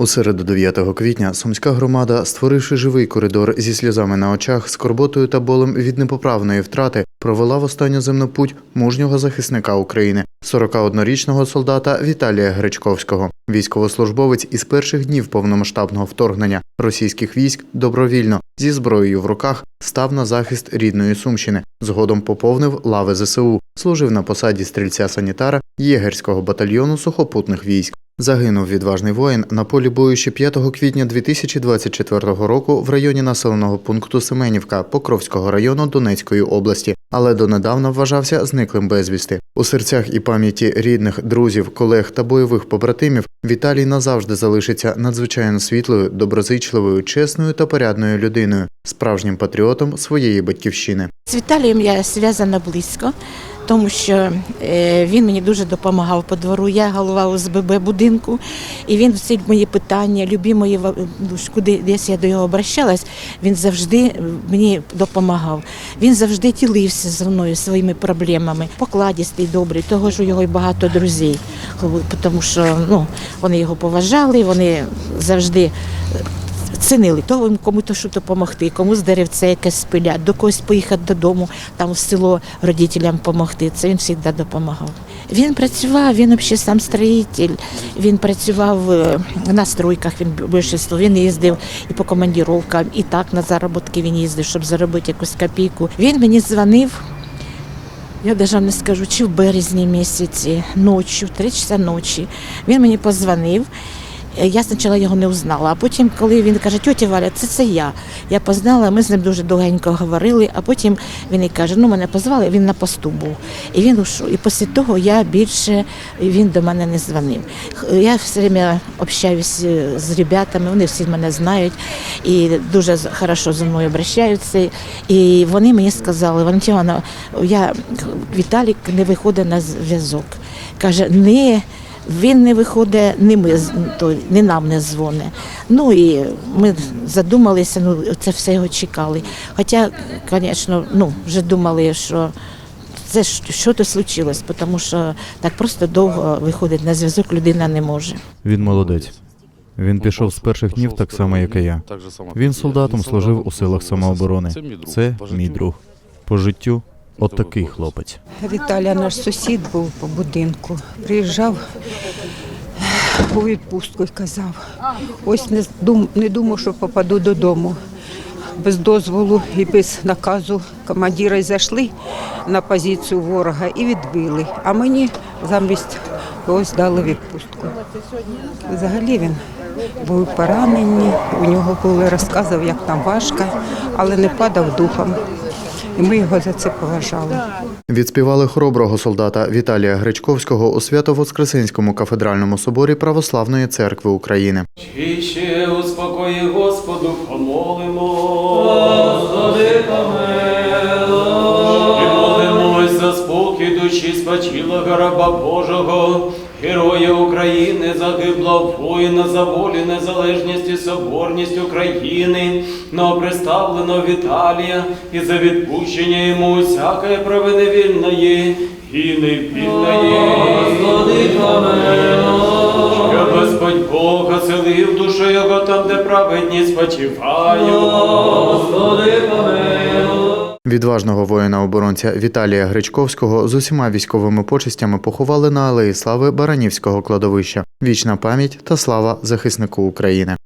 У середу 9 квітня сумська громада, створивши живий коридор зі сльозами на очах, скорботою та болем від непоправної втрати, провела в останню земну путь мужнього захисника України, 41-річного солдата Віталія Гречковського. Військовослужбовець із перших днів повномасштабного вторгнення російських військ добровільно зі зброєю в руках став на захист рідної Сумщини. Згодом поповнив лави ЗСУ, служив на посаді стрільця-санітара єгерського батальйону сухопутних військ. Загинув відважний воїн на полі бою ще 5 квітня 2024 року в районі населеного пункту Семенівка Покровського району Донецької області, але донедавна вважався зниклим безвісти. У серцях і пам'яті рідних, друзів, колег та бойових побратимів Віталій назавжди залишиться надзвичайно світлою, доброзичливою, чесною та порядною людиною, справжнім патріотом своєї батьківщини. З Віталієм я зв'язана близько, тому що е, він мені дуже допомагав по двору. Я голова ОСББ будинку, і він всі мої питання, любі мої ну, куди десь я до його обращалась, він завжди мені допомагав. Він завжди ділився зі мною своїми проблемами. Покладістий, добрий, того ж у його й багато друзів, тому що ну, вони його поважали, вони завжди цінили то їм кому-то що допомогти, комусь деревце якесь спиляти, до когось поїхати додому, там в село родителям допомогти. Це він завжди допомагав. Він працював, він взагалі сам строїтель, він працював е, на стройках, він більшість, він їздив і по командіровкам, і так на заробітки він їздив, щоб заробити якусь копійку. Він мені дзвонив. Я навіть не скажу, чи в березні місяці, ночі, в три часа ночі. Він мені позвонив. Е, Я спочатку його не узнала, а потім, коли він каже, тьотя Валя, це це я. Я познала, ми з ним дуже довгенько говорили, а потім він і каже, ну мене позвали, він на посту був. І він ушов. І після того я більше він до мене не дзвонив. Я все время общаюсь е, з ребятами, вони всі мене знають і дуже хорошо зі мною обращаються. І вони мені сказали, Валентина, я Віталік не виходить на зв'язок. Каже, не. Він не виходить, не ми з- то не нам не дзвонить. Ну і ми задумалися, ну це все його чекали. Хоча, звісно, ну вже думали, що це що то случилось, тому що так просто довго виходить на зв'язок людина не може. Він молодець. Він пішов з перших днів так само, як і я. Він солдатом служив у силах самооборони. Це мій друг. По життю от такий хлопець. Віталя наш сусід був по будинку. Приїжджав у відпустку і казав, ось не, дум, не думав, що попаду додому. Без дозволу і без наказу командира зайшли на позицію ворога і відбили. А мені замість когось дали відпустку. Взагалі він був поранений, у нього були розказів, як там важко, але не падав духом. І ми його за це поважали. Відспівали хороброго солдата Віталія Гречковського у Свято-Воскресенському кафедральному соборі Православної церкви України. Ще успокої Господу помолимо. Господи, помилуй. І молимось за спокій душі спочилого раба Божого, героя України, загиблого воїна за волю, незалежність і соборність України, новоприставленого Віталія і за відпущення йому усякої провини вільної і невільної. Щоб Господь Бог оселив душу його там, де праведні спочивають. Господи, Відважного воїна-оборонця Віталія Гречковського з усіма військовими почестями поховали на алеї слави Баранівського кладовища. Вічна пам'ять та слава захиснику України.